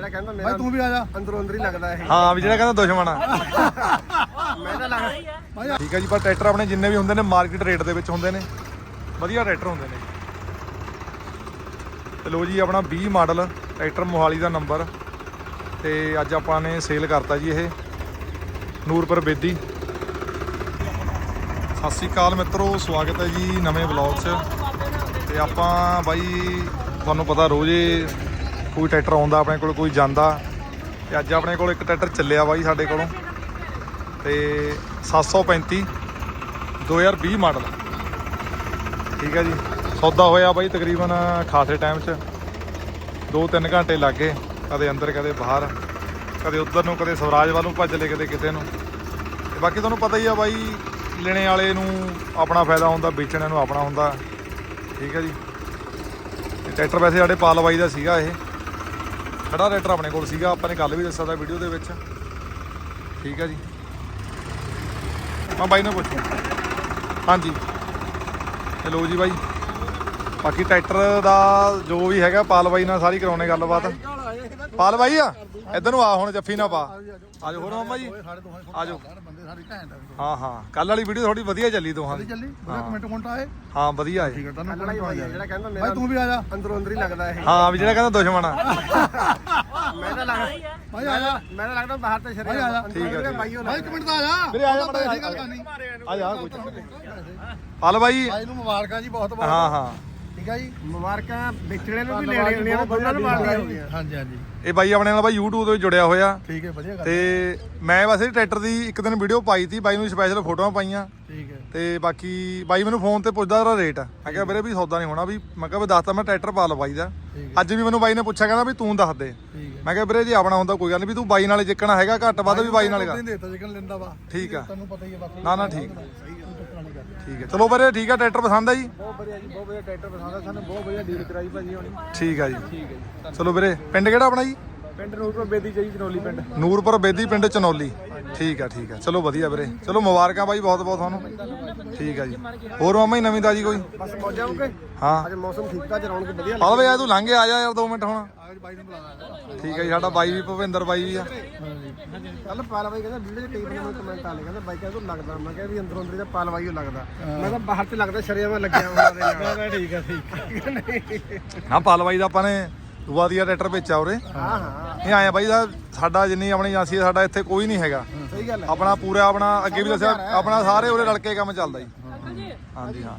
ਜਿਹੜਾ ਕਹਿੰਦਾ ਭਾਈ ਮੇਰਾ ਤੂੰ ਵੀ ਆ ਜਾ। ਅੰਦਰੋਂ ਅੰਦਰ ਹੀ ਲੱਗਦਾ ਇਹ। ਹਾਂ ਵੀ ਜਿਹੜਾ ਕਹਿੰਦਾ ਦੁਸ਼ਮਣ ਆ। ਮੈਂ ਤਾਂ ਲੱਗ ਠੀਕ ਹੈ ਜੀ ਪਰ ਟਰੈਕਟਰ ਆਪਣੇ ਜਿੰਨੇ ਵੀ ਹੁੰਦੇ ਨੇ ਮਾਰਕੀਟ ਰੇਟ ਦੇ ਵਿੱਚ ਹੁੰਦੇ ਨੇ। ਵਧੀਆ ਟਰੈਕਟਰ ਹੁੰਦੇ ਨੇ। ਤੇ ਲੋ ਜੀ ਆਪਣਾ 20 ਮਾਡਲ ਟਰੈਕਟਰ ਮੋਹਾਲੀ ਦਾ ਨੰਬਰ। ਤੇ ਅੱਜ ਆਪਾਂ ਨੇ ਸੇਲ ਕਰਤਾ ਜੀ ਇਹ ਨੂਰਪੁਰ ਬੇਦੀ। ਸਤਿ ਸ਼੍ਰੀ ਅਕਾਲ ਮਿੱਤਰੋ ਸਵਾਗਤ ਹੈ ਜੀ ਨਵੇਂ ਵਲੌਗ 'ਚ। ਤੇ ਆਪਾਂ ਬਾਈ ਤੁਹਾਨੂੰ ਪਤਾ ਰੋਜ਼ੇ ਕੋਈ ਟਰੈਕਟਰ ਆਉਂਦਾ ਆਪਣੇ ਕੋਲ, ਕੋਈ ਜਾਂਦਾ। ਤੇ ਅੱਜ ਆਪਣੇ ਕੋਲ ਇੱਕ ਟਰੈਕਟਰ ਚੱਲਿਆ ਬਾਈ ਸਾਡੇ ਕੋਲੋਂ। ਤੇ 735 2020 ਮਾਡਲ। ਠੀਕ ਹੈ ਜੀ। ਸੌਦਾ ਹੋਇਆ ਬਾਈ ਤਕਰੀਬਨ ਖਾਸੇ ਟਾਈਮ 'ਚ। 2-3 ਘੰਟੇ ਲੱਗੇ, ਕਦੇ ਅੰਦਰ, ਕਦੇ ਬਾਹਰ। ਕਦੇ ਉੱਧਰ ਨੂੰ, ਕਦੇ ਸਵਰਾਜ ਵੱਲ ਨੂੰ ਭੱਜ ਲਏ ਕਦੇ ਕਿਤੇ ਨੂੰ। ਤੇ ਬਾਕੀ ਤੁਹਾਨੂੰ ਪਤਾ ਹੀ ਆ ਬਾਈ, ਲੈਣੇ ਵਾਲੇ ਨੂੰ ਆਪਣਾ ਫਾਇਦਾ ਹੁੰਦਾ, ਵੇਚਣ ਨੂੰ ਆਪਣਾ ਹੁੰਦਾ। ਠੀਕ ਹੈ ਜੀ। ਤੇ ਟਰੈਕਟਰ ਵੈਸੇ ਸਾਡੇ ਪਾਲਵਾਈ ਦਾ ਸੀਗਾ ਇਹ। ਖੜਾ ਟਰੈਕਟਰ ਆਪਣੇ ਕੋਲ ਸੀਗਾ, ਆਪਾਂ ਨੇ ਕੱਲ ਵੀ ਦੱਸਿਆ ਤਾਂ ਵੀਡੀਓ ਦੇ ਵਿੱਚ। ਠੀਕ ਹੈ ਜੀ। ਮੈਂ ਬਾਈ ਨੂੰ ਪੁੱਛੂ। ਹਾਂਜੀ। ਹੈਲੋ ਜੀ ਬਾਈ। ਬਾਕੀ ਟਰੈਕਟਰ ਦਾ ਜੋ ਵੀ ਹੈਗਾ, ਪਾਲ ਬਾਈ ਨਾਲ ਸਾਰੀ ਕਰਾਉਣੇ ਗੱਲਬਾਤ। ਪਾਲ ਬਾਈ ਆ? ਇੱਧਰ ਨੂੰ ਆ ਹੁਣ, ਜੱਫੀ ਨਾ ਪਾ। ਆਜੋ ਹੋਰ ਮਾਮਾ ਜੀ। ਸਾਡੇ ਆ ਜਾਓ। ਸਾਡੀ ਘੈਂਟ ਆ ਹਾਂ ਹਾਂ। ਕੱਲ ਵਾਲੀ ਵੀਡੀਓ ਥੋੜੀ ਵਧੀਆ ਚੱਲੀ ਦੋਹਾਂ ਦੀ। ਚੱਲੀ। ਬੜਾ ਕਮੈਂਟ ਕਮੈਂਟ ਆਏ। ਹਾਂ ਵਧੀਆ ਠੀਕ ਹੈ ਤੁਹਾਨੂੰ ਲੜਾਈ ਹੋਈ ਹੈ ਜਿਹੜਾ ਕਹਿੰਦਾ ਭਾਈ ਮੇਰਾ ਤੂੰ ਵੀ ਆ ਜਾ। ਅੰਦਰੋਂ ਅੰਦਰ ਹੀ ਲੱਗਦਾ ਇਹ। ਹਾਂ ਵੀ ਜਿਹੜਾ ਕਹਿੰਦਾ ਦੁਸ਼ਮਣ ਆ। ਮੈਂ ਤਾਂ ਲੱਗ ਭਾਈ ਆ ਜਾ। ਮੈਂ ਤਾਂ ਲੱਗਦਾ ਬਾਹਰ ਤੇ ਸ਼ਰੀਰ ਭਾਈ ਆ ਜਾ। ਠੀਕ ਹੈ, ਭਾਈ ਕਮੈਂਟ ਤਾਂ ਆ ਜਾ। ਵੀਰੇ ਆ ਜਾ ਐਸੀ ਗੱਲ ਕਰਨੀ। ਆ ਜਾ ਕੋਈ ਚੱਕਰ ਨਹੀਂ। ਪਾਲ ਬਾਈ। ਭਾਈ ਨੂੰ ਮੁਬਾਰਕਾਂ ਜੀ ਬਹੁਤ ਬਹੁਤ। ਹਾਂ ਹਾਂ। ਠੀਕ ਹੈ ਜੀ? ਮੁਬਾਰਕਾਂ ਵੇਚਣੇ ਨੂੰ ਵੀ ਲੈਣੇ ਹੁੰਦੀਆਂ ਨੇ ਦੋਨਾਂ ਨੂੰ ਮਾਰਦੀਆਂ ਹੁੰਦੀਆਂ ਹਾਂਜੀ ਹਾਂਜੀ। ਇਹ ਬਾਈ ਆਪਣੇ ਨਾਲ ਬਾਈ YouTube ਤੇ ਵੀ ਜੁੜਿਆ ਹੋਇਆ। ਠੀਕ ਹੈ ਵਧੀਆ ਗੱਲ ਤੇ ਮੈਂ ਵੈਸੇ ਟਰੈਕਟਰ ਦੀ ਇੱਕ ਦਿਨ ਵੀਡੀਓ ਪਾਈ ਤੀ ਬਾਈ ਨੂੰ ਸਪੈਸ਼ਲ ਫੋਟੋਆਂ ਪਾਈਆਂ। ਠੀਕ ਹੈ। ਤੇ ਬਾਕੀ ਬਾਈ ਮੈਨੂੰ ਫੋਨ ਤੇ ਪੁੱਛਦਾ ਉਹਦਾ ਰੇਟ ਮੈਂ ਕਿਹਾ ਵੀਰੇ ਵੀ ਸੌਦਾ ਨਹੀਂ ਹੋਣਾ ਵੀ ਮੈਂ ਕਿਹਾ ਵੀ ਦੱਸਤਾ ਮੈਂ ਟਰੈਕਟਰ ਪਾ ਲ ਬਾਈ ਦਾ। ਅੱਜ ਵੀ ਮੈਨੂੰ ਬਾਈ ਨੇ ਪੁੱਛਿਆ ਕਹਿੰਦਾ ਵੀ ਤੂੰ ਦੱਸ ਦੇ। ਠੀਕ ਹੈ। ਮੈਂ ਕਿਹਾ ਵੀਰੇ ਜੇ ਆਪਣਾ ਹੁੰਦਾ ਕੋਈ ਗੱਲ ਨਹੀਂ ਵੀ ਤੂੰ ਬਾਈ ਨਾਲੇ ਜਿੱਕਣਾ ਹੈਗਾ ਘੱਟ ਵੱਧ ਵੀ ਬਾਈ ਨਾਲੇ ਕਰ ਠੀਕ ਆ। ਪਤਾ ਹੀ ਹੈ ਬਾਕੀ। ਨਾ ਨਾ ਠੀਕ ਕੋਈ ਚੱਕਰ ਵਾਲੀ ਗੱਲ ਨਹੀਂ। ਠੀਕ ਹੈ। ਚਲੋ ਵੀਰੇ ਠੀਕ ਆ ਟਰੈਕਟਰ ਪਸੰਦ ਆ ਜੀ? ਬਹੁਤ ਵਧੀਆ ਜੀ ਬਹੁਤ ਵਧੀਆ ਟਰੈਕਟਰ ਪਸੰਦ ਆ। ਸਾਨੂੰ ਬਹੁਤ ਵਧੀਆ ਡੀਲ ਕਰਾਈ ਭਾਜੀ ਹੋਣੀ। ਠੀਕ ਆ ਜੀ। ਠੀਕ ਹੈ ਜੀ ਚਲੋ ਵੀਰੇ ਪਿੰਡ ਕਿਹੜਾ ਆਪਣਾ ਜੀ? ਪਿੰਡ ਨੂਰਪੁਰ ਬੇਦੀ ਚਾਹੀ ਜਨੋਲੀ ਪਿੰਡ। ਨੂਰਪੁਰ ਬੇਦੀ ਪਿੰਡ ਚਨੌਲੀ। ਠੀਕ ਆ ਠੀਕ ਆ। ਚਲੋ ਵਧੀਆ ਵੀਰੇ। ਚਲੋ ਮੁਬਾਰਕਾਂ ਬਾਈ ਬਹੁਤ ਬਹੁਤ ਤੁਹਾਨੂੰ। ਠੀਕ ਆ ਜੀ। ਹੋਰ ਮਾਮਾ ਹੀ ਨਵੀਂ ਤਾਜੀ ਕੋਈ? ਬਸ ਮੌਜਾਂ ਹੋ ਕੇ? ਹਾਂ। ਅੱਜ ਮੌਸਮ ਠੀਕ ਠਾਕ ਰੌਣਕ ਵਧੀਆ ਪਾਲ ਵੇ ਆ ਤੂੰ ਲੰਘ ਆ ਜਾ ਯਾਰ 2 ਮਿੰਟ ਹੁਣ। ਆ ਬਾਈ ਠੀਕ ਹੈ ਜੀ ਸਾਡਾ ਬਾਈ ਵੀ ਭਵਿੰਦਰ ਬਾਈ ਵੀ ਆ। ਕੱਲ ਪਾਲਵਾਈ ਕਹਿੰਦਾ ਵੀਡੀਓ 'ਚ ਕਈ ਮੈਨੂੰ ਕਮੈਂਟ ਆਲੇ ਕਹਿੰਦਾ ਬਾਈ ਕਹਿੰਦਾ ਤੂੰ ਲੱਗਦਾ। ਮੈਂ ਕਿਹਾ ਵੀ ਅੰਦਰੋਂ ਅੰਦਰ ਦਾ ਪਾਲਵਾਈ ਉਹ ਲੱਗਦਾ। ਮੈਂ ਤਾਂ ਬਾਹਰ ਤੇ ਲੱਗਦਾ ਸ਼ਰੀਆ ਮੈਂ ਲੱਗਿਆ ਹੋਇਆ ਦੇ ਨਾਲ। ਠੀਕ ਆ ਠੀਕ ਨਾ ਪਾਲ ਬਾਈ ਦਾ ਆਪਾਂ ਨੇ ਦੂਆ ਦੀਆ ਟਰੈਕਟਰ ਵੇਚਿਆ ਉਰੇ। ਹਾਂ ਹਾਂ ਇਹ ਆਇਆ ਬਾਈ ਦਾ ਸਾਡਾ ਜਿੰਨੀ ਆਪਣੀ ਏਜੰਸੀ ਹੈ ਸਾਡਾ ਇੱਥੇ ਕੋਈ ਨਹੀਂ ਹੈਗਾ। ਸਹੀ ਗੱਲ ਹੈ। ਆਪਣਾ ਪੂਰਾ ਆਪਣਾ ਅੱਗੇ ਵੀ ਦੱਸਿਆ ਆਪਣਾ ਸਾਰੇ ਉਰੇ ਰਲ ਕੇ ਕੰਮ ਚੱਲਦਾ ਜੀ। ਹਾਂਜੀ ਹਾਂ।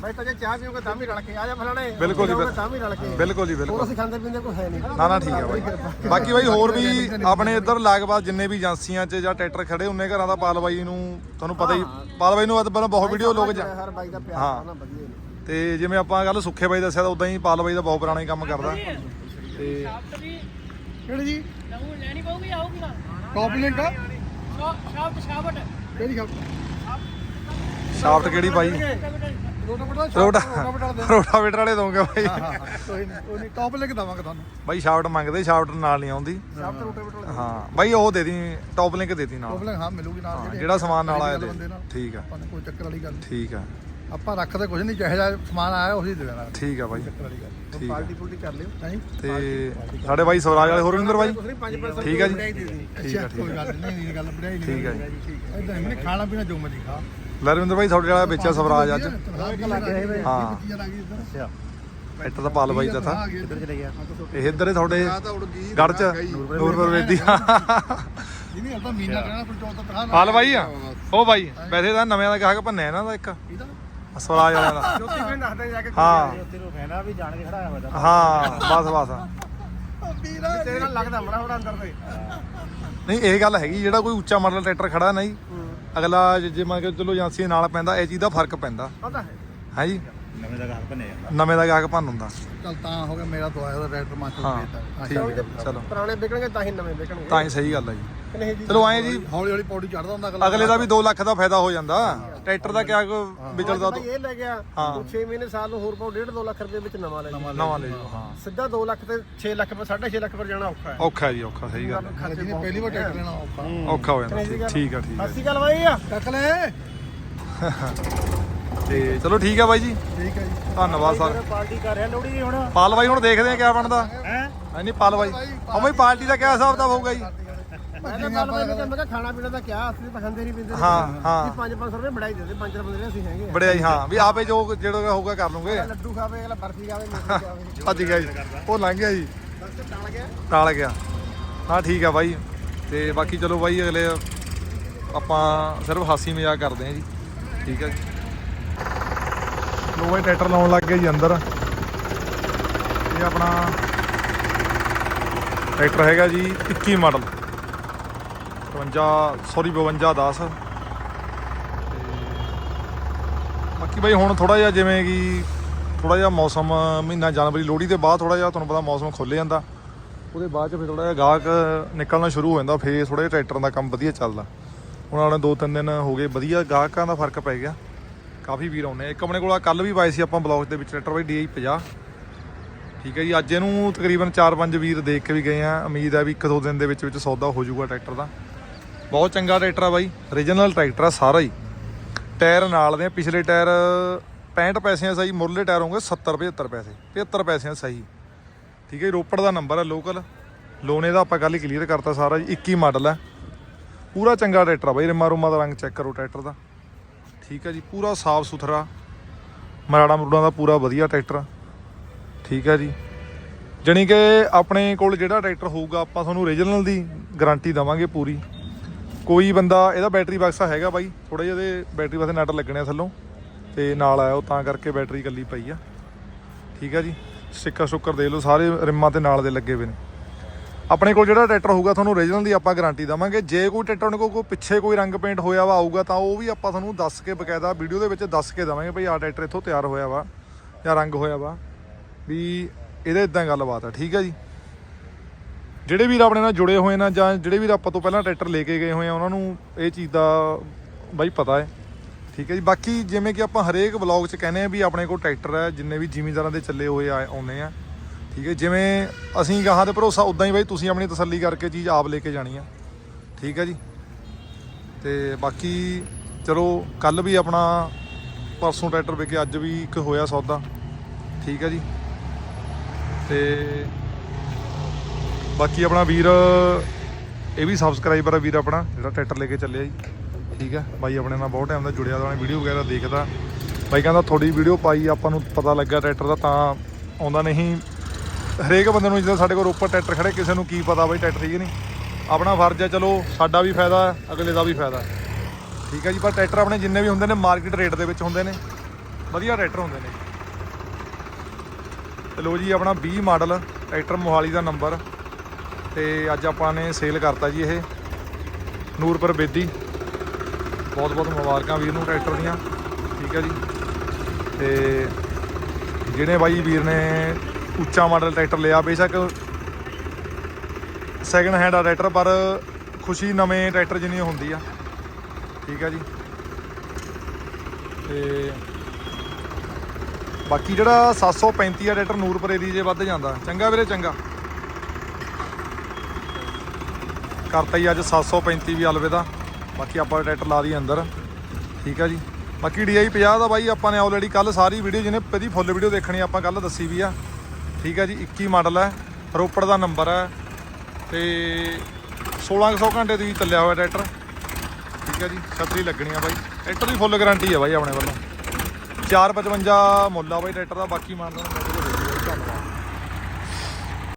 ਬਾਈ ਤਾਂ ਜੇ ਚਾਹ ਪੀਓਗੇ ਤਾਂ ਵੀ ਰਲ ਕੇ ਆ ਜਾ ਫਲਾਣੇ। ਬਿਲਕੁਲ ਜੀ, ਪੀਓਗੇ ਤਾਂ ਵੀ ਰਲ ਕੇ। ਬਿਲਕੁਲ ਜੀ ਹੋਰ ਬਿਲਕੁਲ ਅਸੀਂ ਖਾਂਦੇ ਪੀਂਦੇ ਕੋਈ ਹੈ ਨਹੀਂ। ਨਾ ਨਾ ਠੀਕ ਹੈ ਬਾਈ। ਬਾਕੀ ਬਾਈ ਹੋਰ ਵੀ ਆਪਣੇ ਇੱਧਰ ਲਾਗਬਾਦ ਜਿੰਨੇ ਵੀ ਏਜੰਸੀਆਂ 'ਚ ਜਾਂ ਟਰੈਕਟਰ ਖੜੇ ਹੁੰਨੇ ਘਰਾਂ ਦਾ ਪਾਲ ਬਾਈ ਨੂੰ ਤੁਹਾਨੂੰ ਪਤਾ ਹੀ ਪਾਲ ਬਾਈ ਨੂੰ ਅੱਜ ਪਹਿਲਾਂ ਬਹੁਤ ਵੀਡੀਓ ਲੋਕ ਜਾ- ਹਰ ਬਾਈ ਦਾ ਪਿਆਰ ਹਾਂ। ਆ ਨਾ ਵਧੀਆ ਨੇ ਤੇ ਜਿਵੇਂ ਆਪਾਂ ਕੱਲ ਸੁੱਖੇ ਬਾਈ ਦੱਸਿਆ ਤਾਂ ਉਦਾਂ ਹੀ ਪਾਲ ਬਾਈ ਦਾ ਬਹੁਤ ਪੁਰਾਣਾ ਹੀ ਕੰਮ ਕਰਦਾ। ਤੇ ਕਿਹੜੀ ਜੀ? ਲੈਣੀ ਪਊਗੀ ਆਊਗੀ ਨਾ ਕੰਪਲੀਟ ਆ? Shaft shaft. ਕਿਹੜੀ ਖਾ ਸ਼ਾਫਟ ਕਿਹੜੀ ਬਾਈ? ਰੋਟਾ ਬਟਾ ਰੋਟਾ ਬਟਾ ਦੇ ਰੋਟਾਵੇਟਰ ਵਾਲੇ ਦੋਗੇ ਬਾਈ। ਕੋਈ ਨਹੀਂ ਕੋਈ ਨਹੀਂ ਟੌਪ ਲੈ ਕੇ ਦਵਾਂਗੇ ਤੁਹਾਨੂੰ। ਬਾਈ ਸ਼ਾਫਟ ਮੰਗਦੇ ਸ਼ਾਫਟ ਨਾਲ ਨਹੀਂ ਆਉਂਦੀ। ਰੋਟੇ ਹਾਂ ਬਾਈ ਉਹ ਦੇ ਦੀ ਟੌਪ ਲਿੰਕ ਦੇ ਦੀ ਨਾਲ। ਟੌਪ ਲੈ ਹਾਂ ਮਿਲੂਗੀ ਨਾਲ ਜਿਹੜਾ ਸਮਾਨ ਨਾਲ ਆਇਆ ਦੇ। ਠੀਕ ਆ। ਕੋਈ ਚੱਕਰ ਵਾਲੀ ਗੱਲ। ਠੀਕ ਆ। ਆਪਾਂ ਰੱਖਦੇ ਕੁਝ ਨਹੀਂ ਚਾਹੇ ਜਿਹਾ ਸਮਾਨ ਆਇਆ ਉਹੀ ਦੇ ਦੇਣਾ। ਠੀਕ ਆ ਬਾਈ। ਚੱਕਰ ਵਾਲੀ ਗੱਲ। ਠੀਕ ਆ। ਪਾਰਟੀ ਪੁਲਟੀ ਕਰ ਲਿਓ। ਨਹੀਂ ਤੇ ਸਾਡੇ ਬਾਈ ਸਵਰਾਜ ਵਾਲੇ ਹੋਰਵਿੰਦਰ ਬਾਈ? ਤੁਸੀਂ 5% ਠੀਕ ਆ ਜੀ। ਠੀਕ ਆ ਅੱਛਾ ਠੀਕ ਕੋਈ ਗੱਲ ਨਹੀਂ ਇਹ ਗੱਲ ਬੜਾਈ ਨਹੀਂ ਠੀਕ ਆ ਜੀ। ਇਦਾਂ ਨਹੀਂ ਖਾਣਾ ਪੀਣਾ ਜੋ ਮਰਜ਼ੀ ਖਾ। ਲਰਵਿੰਦਰ ਬਾਈ ਤੁਹਾਡੇ ਵਾਲਾ ਵੇਚਿਆ ਸਵਰਾਜ ਅੱਜ। ਹਾਂ। ਹਾਂ। ਚੀਜ਼ਾਂ ਆ ਗਈ ਇੱਧਰ। ਇੱਟ ਤਾਂ ਪਾਲ ਬਾਈ ਦਾ ਥਾ ਆ ਗਈ ਇੱਧਰ ਚਲੇ ਗਿਆ। ਇਹ ਇੱਧਰ ਹੀ ਤੁਹਾਡੇ ਆ ਤਾਂ ਉੜ ਗਈ ਗੜ ਚ। ਨੂਰਪੁਰ ਵੇਦੀ ਜਿਹਨੇ ਆਪਾਂ ਮੀਨਾ ਕਹਿਣਾ ਪਰ ਚੌਥਾ ਤਖਾਨ ਪਾਲ ਬਾਈ ਆ? ਉਹ ਬਾਈ ਵੈਸੇ ਤਾਂ ਨਵਿਆਂ ਦਾ ਗਾਹਕ ਭੰਨਿਆ ਇਹਨਾਂ ਦਾ ਇੱਕ। ਇਹਦਾ? ਸਵਰਾਜ ਵਾਲਿਆਂ ਦਾ। ਜੋਤੀ ਵੀ ਦੱਸਦੇ ਜਾ ਕੇ ਹਾਂ। ਤੈਨੂੰ ਕਹਿਣਾ ਵੀ ਜਾਣ ਕੇ ਖੜਾਇਆ ਹੋਇਆ ਹਾਂ ਬਸ ਬਸ। ਵੀਰਾ ਤੇਰੇ ਨਾਲ ਲੱਗਦਾ ਬੜਾ ਬੜਾ ਅੰਦਰ ਤੇ। ਨਹੀਂ ਇਹ ਗੱਲ ਹੈਗੀ ਜਿਹੜਾ ਕੋਈ ਉੱਚਾ ਮਾਡਲ ਟਰੈਕਟਰ ਖੜਾ ਨਹੀਂ ਅਗਲਾ ਜੇ- ਜੇ ਮੰਨ ਕੇ ਚਲੋ ਏਜੰਸੀ ਨਾਲ ਪੈਂਦਾ ਇਹ ਚੀਜ਼ ਦਾ ਫ਼ਰਕ ਪੈਂਦਾ। ਪਤਾ ਹੈ। ਹੈ ਜੀ? ਨਵੇਂ ਦਾ ਘਰ ਬਣਿਆ ਨਵੇਂ ਦਾ ਗਾਹਕ ਭੰਨ ਹੁੰਦਾ। ਚਲ ਤਾਂ ਹੋ ਗਿਆ ਮੇਰਾ ਦਵਾਇਆ ਦਾ ਰੈਟਰ ਮਾਸਟਰ ਹਾਂ ਠੀਕ ਹੈ ਚਲੋ। ਪੁਰਾਣੇ ਵਿਕਣਗੇ ਤਾਂ ਹੀ ਨਵੇਂ ਵਿਕਣਗੇ। ਤਾਂ ਹੀ ਸਹੀ ਗੱਲ ਹੈ ਜੀ। ਕਿ ਨਹੀਂ ਜੀ? ਚਲੋ ਐਂ ਜੀ। ਹੌਲੀ ਹੌਲੀ ਪੌੜੀ ਚੜਦਾ ਹੁੰਦਾ ਅਗਲਾ। ਅਗਲੇ ਦਾ ਵੀ 2 ਲੱਖ ਦਾ ਫਾਇਦਾ ਹੋ ਜਾਂਦਾ। ਟਰੈਕਟਰ ਦਾ ਕਿਆ ਕੋ ਵਿਚਲਦਾ ਭਾਈ ਇਹ ਲੈ ਗਿਆ ਹਾਂ। 6 ਮਹੀਨੇ ਸਾਲ ਨੂੰ ਹੋਰ ਪਾਉ 1.5 2 ਲੱਖ ਰੁਪਏ ਵਿੱਚ ਨਵਾਂ ਲੈ ਜਾਓ। ਨਵਾਂ ਲੈ ਜਾਓ ਹਾਂ। ਸਿੱਧਾ 2 ਲੱਖ ਤੇ 6 ਲੱਖ ਪਰ 6.5 ਲੱਖ ਪਰ ਜਾਣਾ ਔਖਾ ਹੈ। ਔਖਾ ਜੀ ਔਖਾ ਸਹੀ ਗੱਲ ਹੈ। ਜਿਹਨੇ ਪਹਿਲੀ ਵਾਰ ਟਰੈਕਟਰ ਲੈਣਾ ਔਖਾ। ਔਖਾ ਹੋ ਜਾਂਦਾ ਠੀਕ- ਆ ਠੀਕ ਆ। ਸਸੀ ਗੱਲ ਬਾਈ। ਆ ਚੱਕ ਲੈ। ਤੇ ਚਲੋ ਠੀਕ ਆ ਬਾਈ ਜੀ। ਠੀਕ ਹੈ ਜੀ। ਧੰਨਵਾਦ ਸਰ। ਪਾਰਟੀ ਕਰ ਰਿਹਾ ਲੋੜੀ ਹੁਣ। ਪਾਲ ਬਾਈ ਹੁਣ ਦੇਖਦੇ ਆ ਕਿਆ ਬਣਦਾ। ਹੈ? ਨਹੀਂ ਪਾਲ ਬਾਈ ਅਮਈ ਪਾਰਟੀ ਦਾ ਕਿਆ ਹਿਸਾਬ ਦਾ ਹੋਊਗਾ ਜੀ। ਮੈਂ ਤਾਂ ਬਾਈ ਮੈਂ ਕਿਹਾ ਖਾਣਾ ਪੀਣਾ ਦਾ ਕਿਆ ਅਸੀਂ ਤਾਂ ਖਾਂਦੇ ਨਹੀਂ ਪੀਂਦੇ ਹਾਂ, ਹਾਂ। 5-500 ਰੁਪਏ ਬੜਾਈ ਪੰਜ ਦੇ ਅਸੀਂ ਹੈਗੇ ਆ। ਬੜਿਆ ਜੀ ਹਾਂ। ਵੀ ਆਪੇ ਜੋ ਜਿਹੜਾ ਹੋਊਗਾ ਕਰ ਲੂੰਗੇ। ਲੱਡੂ ਖਾਵੇ ਅਗਲਾ ਬਰਫੀ ਖਾਵੇ ਮਿੱਠੀ ਖਾਵੇ। ਭੱਜ ਗਿਆ ਜੀ। ਉਹ ਲੰਘ ਗਿਆ ਜੀ। ਬਸ ਟਲ ਗਿਆ। ਟਾਲ ਗਿਆ। ਹਾਂ ਠੀਕ ਆ ਬਾਈ। ਤੇ ਬਾਕੀ ਚਲੋ ਬਾਈ ਅਗਲੇ ਆਪਾਂ ਸਿਰਫ ਹਾਸੀ ਮਜ਼ਾਕ ਕਰਦੇ ਆ ਜੀ। ਠੀਕ ਹੈ ਜੀ। ਲੋ ਬਾਈ ਟਰੈਕਟਰ ਲਾਉਣ ਲੱਗ ਗਏ ਜੀ ਅੰਦਰ। ਇਹ ਆਪਣਾ ਟਰੈਕਟਰ ਹੈਗਾ ਜੀ 21 ਮਾਡਲ। 52 ਸੌਰੀ 52 10 ਬਾਕੀ ਬਾਈ ਹੁਣ ਥੋੜਾ ਜਿਹਾ ਜਿਵੇਂ ਕਿ ਥੋੜਾ ਜਿਹਾ ਮੌਸਮ, ਮਹੀਨਾ ਜਨਵਰੀ ਲੋਹੜੀ ਦੇ ਬਾਅਦ ਥੋੜਾ ਜਿਹਾ ਤੁਹਾਨੂੰ ਪਤਾ ਮੌਸਮ ਖੁੱਲ ਜਾਂਦਾ। ਉਹਦੇ ਬਾਅਦ ਚ ਫਿਰ ਥੋੜਾ ਜਿਹਾ ਗਾਹਕ ਨਿਕਲਣਾ ਸ਼ੁਰੂ ਹੋ ਜਾਂਦਾ, ਫੇਰ ਥੋੜੇ ਜਿਹਾ ਟਰੈਕਟਰਾਂ ਦਾ ਕੰਮ ਵਧੀਆ ਚੱਲਦਾ। ਉਹਨਾਂ ਨੇ ਦੋ ਤਿੰਨ ਦਿਨ ਹੋ ਗਏ, ਵਧੀਆ ਗਾਹਕਾਂ ਦਾ ਫ਼ਰਕ ਪੈ ਗਿਆ। ਕਾਫੀ ਵੀਰ ਆਉਂਦੇ ਇੱਕ ਆਪਣੇ ਕੋਲ ਕੱਲ ਵੀ ਪਾਏ ਸੀ ਆਪਾਂ ਬਲੌਗ ਦੇ ਵਿੱਚ, ਟਰੈਕਟਰ ਬਾਈ DI 50 ਠੀਕ ਹੈ ਜੀ, ਅੱਜ ਇਹਨੂੰ ਤਕਰੀਬਨ 4-5 ਵੀਰ ਦੇਖ ਕੇ ਵੀ ਗਏ ਆ। ਉਮੀਦ ਹੈ ਵੀ ਇੱਕ ਦੋ ਦਿਨ ਦੇ ਵਿੱਚ ਵਿੱਚ ਸੌਦਾ ਹੋ ਜਾਊਗਾ ਟਰੈਕਟਰ ਦਾ। ਬਹੁਤ ਚੰਗਾ ਟਰੈਕਟਰ ਆ ਬਾਈ ਓਰੀਜਨਲ ਟਰੈਕਟਰ ਆ ਸਾਰਾ ਹੀ। ਟਾਇਰ ਨਾਲ ਦੇ ਪਿਛਲੇ ਟਾਇਰ 65 ਪੈਸਿਆਂ ਸਹੀ ਮੁਰਲੇ ਟਾਇਰ ਹੋਣਗੇ 70 75 ਪੈਸੇ 75 ਪੈਸਿਆਂ ਸਹੀ। ਠੀਕ ਹੈ ਜੀ, ਰੋਪੜ ਦਾ ਨੰਬਰ ਹੈ ਲੋਕਲ ਲੋਨੇ ਦਾ ਆਪਾਂ ਕੱਲ ਹੀ ਕਲੀਅਰ ਕਰਤਾ ਸਾਰਾ ਜੀ 21 ਮਾਡਲ ਹੈ ਪੂਰਾ ਚੰਗਾ ਟਰੈਕਟਰ ਆ ਬਾਈ ਰਿਮਾ ਰੁਮਾ ਦਾ ਰੰਗ ਚੈੱਕ ਕਰੋ ਟਰੈਕਟਰ ਦਾ। ਠੀਕ ਹੈ ਜੀ ਪੂਰਾ ਸਾਫ਼ ਸੁਥਰਾ ਮਰਾੜਾ ਮਰੂੜਾਂ ਦਾ ਪੂਰਾ ਵਧੀਆ ਟਰੈਕਟਰ ਠੀਕ ਹੈ ਜੀ ਜਾਣੀ ਕਿ ਆਪਣੇ ਕੋਲ ਜਿਹੜਾ ਟਰੈਕਟਰ ਹੋਊਗਾ ਆਪਾਂ ਤੁਹਾਨੂੰ ਓਰੀਜਨਲ ਦੀ ਗਾਰੰਟੀ ਦਵਾਂਗੇ ਪੂਰੀ। ਕੋਈ ਬੰਦਾ, ਇਹਦਾ ਬੈਟਰੀ ਬਕਸਾ ਹੈਗਾ ਬਾਈ ਥੋੜਾ ਜਿਹਾ ਇਹਦੇ ਬੈਟਰੀ ਵਾਸਤੇ ਨਟ ਲੱਗਣੇ ਆ ਥੱਲੋਂ, ਤੇ ਨਾਲ ਆਇਆ ਉਹ, ਤਾਂ ਕਰਕੇ ਬੈਟਰੀ ਇਕੱਲੀ ਪਈ ਆ। ਠੀਕ ਆ ਜੀ, ਸਿੱਕਾ ਸੁੱਕਰ ਦੇ ਲਓ, ਸਾਰੇ ਰਿਮਾਂ ਤੇ ਨਾਲ ਦੇ ਲੱਗੇ ਹੋਏ ਨੇ। ਆਪਣੇ ਕੋਲ ਜਿਹੜਾ ਟਰੈਕਟਰ ਹੋਊਗਾ, ਤੁਹਾਨੂੰ ਓਰੀਜਨਲ ਦੀ ਆਪਾਂ ਗਾਰੰਟੀ ਦਵਾਂਗੇ। ਜੇ ਕੋਈ ਟਰੈਕਟਰ ਕੋਲ ਕੋਈ ਪਿੱਛੇ ਕੋਈ ਰੰਗ ਪੇਂਟ ਹੋਇਆ ਵਾ ਆਊਗਾ, ਤਾਂ ਉਹ ਵੀ ਆਪਾਂ ਤੁਹਾਨੂੰ ਦੱਸ ਕੇ, ਬਕਾਇਦਾ ਵੀਡੀਓ ਦੇ ਵਿੱਚ ਦੱਸ ਕੇ ਦਵਾਂਗੇ ਭਈ ਆਹ ਟਰੈਕਟਰ ਇੱਥੋਂ ਤਿਆਰ ਹੋਇਆ ਵਾ ਜਾਂ ਰੰਗ ਹੋਇਆ ਵਾ, ਵੀ ਇਹਦੇ ਇਦਾਂ ਗੱਲਬਾਤ ਆ। ਠੀਕ ਆ ਜੀ। ਜਿਹੜੇ ਵੀਰ ਆਪਣੇ ਨਾਲ ਜੁੜੇ ਹੋਏ ਨੇ ਜਾਂ ਜਿਹੜੇ ਵੀਰ ਆਪਾਂ ਤੋਂ ਪਹਿਲਾਂ ਟਰੈਕਟਰ ਲੈ ਕੇ ਗਏ ਹੋਏ ਆ, ਉਹਨਾਂ ਨੂੰ ਇਹ ਚੀਜ਼ ਦਾ ਬਾਈ ਪਤਾ ਹੈ। ਠੀਕ ਹੈ ਜੀ, ਬਾਕੀ ਜਿਵੇਂ ਕਿ ਆਪਾਂ ਹਰੇਕ ਵਲੌਗ 'ਚ ਕਹਿੰਦੇ ਆ ਵੀ ਆਪਣੇ ਕੋਲ ਟਰੈਕਟਰ ਹੈ, ਜਿੰਨੇ ਵੀ ਜ਼ਿਮੀਂਦਾਰਾਂ ਦੇ ਚੱਲੇ ਹੋਏ ਆਉਂਦੇ ਆਉਨੇ ਆ। ਠੀਕ ਹੈ, ਜਿਵੇਂ ਅਸੀਂ ਗਾਹਾਂ ਤੇ ਭਰੋਸਾ ਉਦਾਂ ਹੀ ਬਾਈ ਤੁਸੀਂ ਆਪਣੀ ਤਸੱਲੀ ਕਰਕੇ ਚੀਜ਼ ਆਪ ਲੈ ਕੇ ਜਾਣੀ ਆ। ਠੀਕ ਹੈ ਜੀ। ਤੇ ਬਾਕੀ ਚਲੋ, ਕੱਲ ਵੀ ਆਪਣਾ ਪਰਸੋਂ ਟਰੈਕਟਰ ਵਿਕੇ ਅੱਜ ਵੀ ਇੱਕ ਹੋਇਆ ਸੌਦਾ। ਠੀਕ ਹੈ ਜੀ। ਤੇ ਬਾਕੀ ਆਪਣਾ ਵੀਰ, ਇਹ ਵੀ ਸਬਸਕ੍ਰਾਈਬਰ ਹੈ ਵੀਰ ਆਪਣਾ, ਜਿਹੜਾ ਟਰੈਕਟਰ ਲੈ ਕੇ ਚੱਲਿਆ ਜੀ। ਠੀਕ ਹੈ? ਬਾਈ ਆਪਣੇ ਨਾਲ ਬਹੁਤ ਟਾਈਮ ਦਾ ਜੁੜਿਆ ਦਾ ਵੀਡੀਓ ਵਗੈਰਾ ਦੇਖਦਾ। ਬਾਈ ਕਹਿੰਦਾ ਤੁਹਾਡੀ ਵੀਡੀਓ ਪਾਈ, ਆਪਾਂ ਨੂੰ ਪਤਾ ਲੱਗਾ ਟਰੈਕਟਰ ਦਾ, ਤਾਂ ਆਉਂਦਾ ਨਹੀਂ। ਹਰੇਕ ਬੰਦੇ ਨੂੰ ਜਿੱਦਾਂ ਸਾਡੇ ਕੋਲ ਉੱਪਰ ਟਰੈਕਟਰ ਖੜੇ, ਕਿਸੇ ਨੂੰ ਕੀ ਪਤਾ ਬਾਈ ਟਰੈਕਟਰ ਠੀਕ ਨਹੀਂ। ਆਪਣਾ ਫਰਜ਼ ਹੈ, ਚਲੋ, ਸਾਡਾ ਵੀ ਫਾਇਦਾ, ਅਗਲੇ ਦਾ ਵੀ ਫਾਇਦਾ। ਠੀਕ ਹੈ ਜੀ, ਪਰ ਟਰੈਕਟਰ ਆਪਣੇ ਜਿੰਨੇ ਵੀ ਹੁੰਦੇ ਨੇ ਮਾਰਕੀਟ ਰੇਟ ਦੇ ਵਿੱਚ ਹੁੰਦੇ ਨੇ। ਵਧੀਆ ਟਰੈਕਟਰ ਹੁੰਦੇ ਨੇ। ਤੇ ਲੋ ਜੀ, ਆਪਣਾ 20 ਮਾਡਲ ਟਰੈਕਟਰ ਮੋਹਾਲੀ ਦਾ ਨੰਬਰ ਤੇ ਅੱਜ ਆਪਾਂ ਨੇ ਸੇਲ ਕਰਤਾ ਜੀ ਇਹ ਨੂਰਪੁਰ ਬੇਦੀ। ਬਹੁਤ ਬਹੁਤ ਮੁਬਾਰਕਾਂ ਵੀਰ ਨੂੰ ਟਰੈਕਟਰ ਦੀਆਂ। ਠੀਕ ਹੈ ਜੀ। ਤੇ ਜਿਹੜੇ ਬਾਈ ਵੀਰ ਨੇ ਉੱਚਾ ਮਾਡਲ ਟਰੈਕਟਰ ਲਿਆ, ਬੇਸ਼ੱਕ ਸੈਕੰਡ ਹੈਂਡ ਆ ਟਰੈਕਟਰ ਪਰ ਖੁਸ਼ੀ ਨਵੇਂ ਟਰੈਕਟਰ ਜਿੰਨੀ ਹੁੰਦੀ ਆ ਠੀਕ ਹੈ ਜੀ। ਤੇ ਬਾਕੀ ਜਿਹੜਾ 735 ਆ ਟਰੈਕਟਰ ਨੂਰਪੁਰ ਦੀ ਜੇ ਵੱਧ ਜਾਂਦਾ। ਚੰਗਾ ਵੀਰੇ, ਚੰਗਾ। ਕਰਤਾ ਹੀ ਅੱਜ 735 ਵੀ ਅਲਵੇ ਦਾ। ਬਾਕੀ ਆਪਾਂ ਟਰੈਕਟਰ ਲਾ ਦੀ ਅੰਦਰ। ਠੀਕ ਆ ਜੀ। ਬਾਕੀ DI 50 ਦਾ ਬਾਈ, ਆਪਾਂ ਨੇ ਆਲਰੇਡੀ ਕੱਲ ਸਾਰੀ ਵੀਡੀਓ ਜਿਹਨੇ ਇਹਦੀ ਫੁੱਲ ਵੀਡੀਓ ਦੇਖਣੀ ਆਪਾਂ ਕੱਲ ਦੱਸੀ ਵੀ ਆ। ਠੀਕ ਆ ਜੀ 21 ਮਾਡਲ ਹੈ ਰੋਪੜ ਦਾ ਨੰਬਰ ਹੈ ਤੇ 1600 ਘੰਟੇ ਦੀ ਚੱਲਿਆ ਹੋਇਆ ਟਰੈਕਟਰ ਠੀਕ ਹੈ ਜੀ, ਛਤਰੀ ਲੱਗਣੀ ਆ ਬਾਈ। ਟਰੈਕਟਰ ਦੀ ਫੁੱਲ ਗਾਰੰਟੀ ਆ ਬਾਈ ਆਪਣੇ ਵੱਲੋਂ। 455 ਮੁੱਲ ਆ ਬਾਈ ਟਰੈਕਟਰ ਦਾ, ਬਾਕੀ ਮਾਡਲ